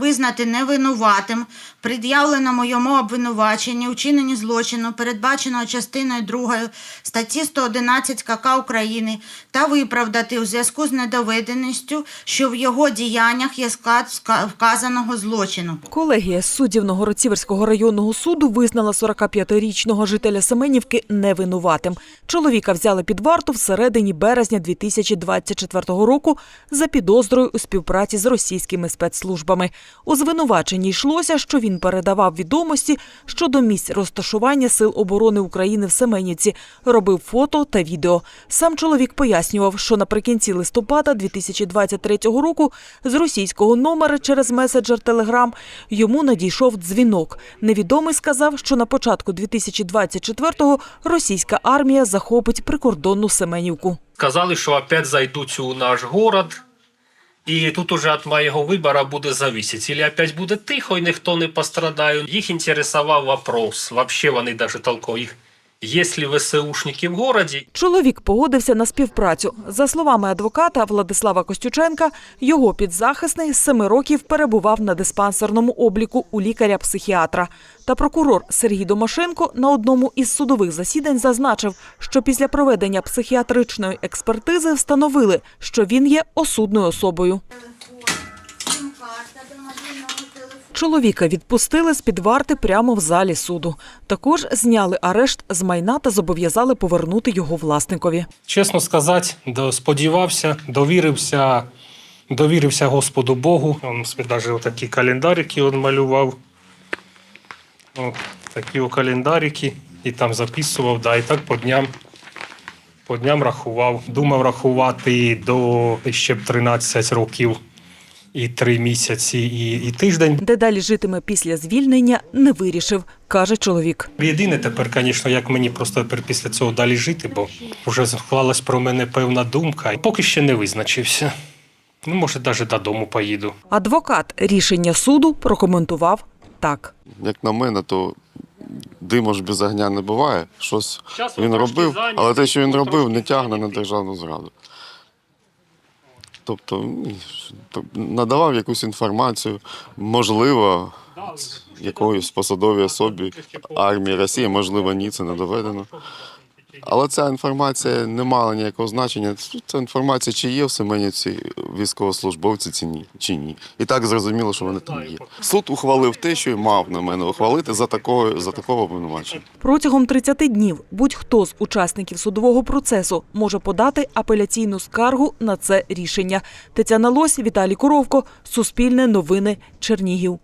Визнати невинуватим, пред'явленому йому обвинуваченні, вчиненні злочину, передбаченого частиною 2 статті 111 КК України, та виправдати у зв'язку з недоведеністю, що в його діяннях є склад вказаного злочину. Колегія суддів Новгородцівського районного суду визнала 45-річного жителя Семенівки невинуватим. Чоловіка взяли під варту в середині березня 2024 року за підозрою у співпраці з російськими спецслужбами. У звинуваченні йшлося, що він передавав відомості щодо місць розташування сил оборони України в Семенівці, робив фото та відео. Сам чоловік пояснював, що наприкінці листопада 2023 року з російського номера через меседжер Телеграм йому надійшов дзвінок. Невідомий сказав, що на початку 2024-го російська армія захопить прикордонну Семенівку. Сказали, що опять зайдуть у наш город. І тут уже от моєго вибору буде зависіти. Или опять буде тихо і ніхто не пострадає. Їх інтересував вопрос. Вообще вони навіть толково їх. Є ВСУшники в городі? Чоловік погодився на співпрацю. За словами адвоката Владислава Костюченка, його підзахисний з семи років перебував на диспансерному обліку у лікаря-психіатра. Та прокурор Сергій Домашенко на одному із судових засідань зазначив, що після проведення психіатричної експертизи встановили, що він є осудною особою. Чоловіка відпустили з-під варти прямо в залі суду. Також зняли арешт з майна та зобов'язали повернути його власникові. Чесно сказати, сподівався, довірився, довірився Господу Богу. Собі навіть такі календарики він малював. О, такі календарики. І там записував, да, і так по дням, по дням рахував. Думав рахувати до ще б 13 років і 3 місяці, і, і тиждень. Де далі житиме після звільнення, не вирішив, каже чоловік. Єдине тепер, звісно, як мені просто тепер після цього далі жити, бо вже склалась про мене певна думка. Поки ще не визначився. Ну, може, навіть додому поїду. Адвокат рішення суду прокоментував так. Як на мене, то диму ж без огня не буває. Щось він робив, але те, що він робив, не тягне на державну зраду. Тобто то- надавав якусь інформацію, можливо, якоїсь посадовій особі армії Росії, можливо, ні, це не доведено. Але ця інформація не мала ніякого значення. Ця інформація, чи є в Семенівці військовослужбовці, чи ні, чи ні. І так зрозуміло, що вони там є. Суд ухвалив те, що й мав на мене ухвалити за такого, за такого обвинувачення. Протягом 30 днів будь-хто з учасників судового процесу може подати апеляційну скаргу на це рішення. Тетяна Лось, Віталій Коровко, Суспільне новини, Чернігів.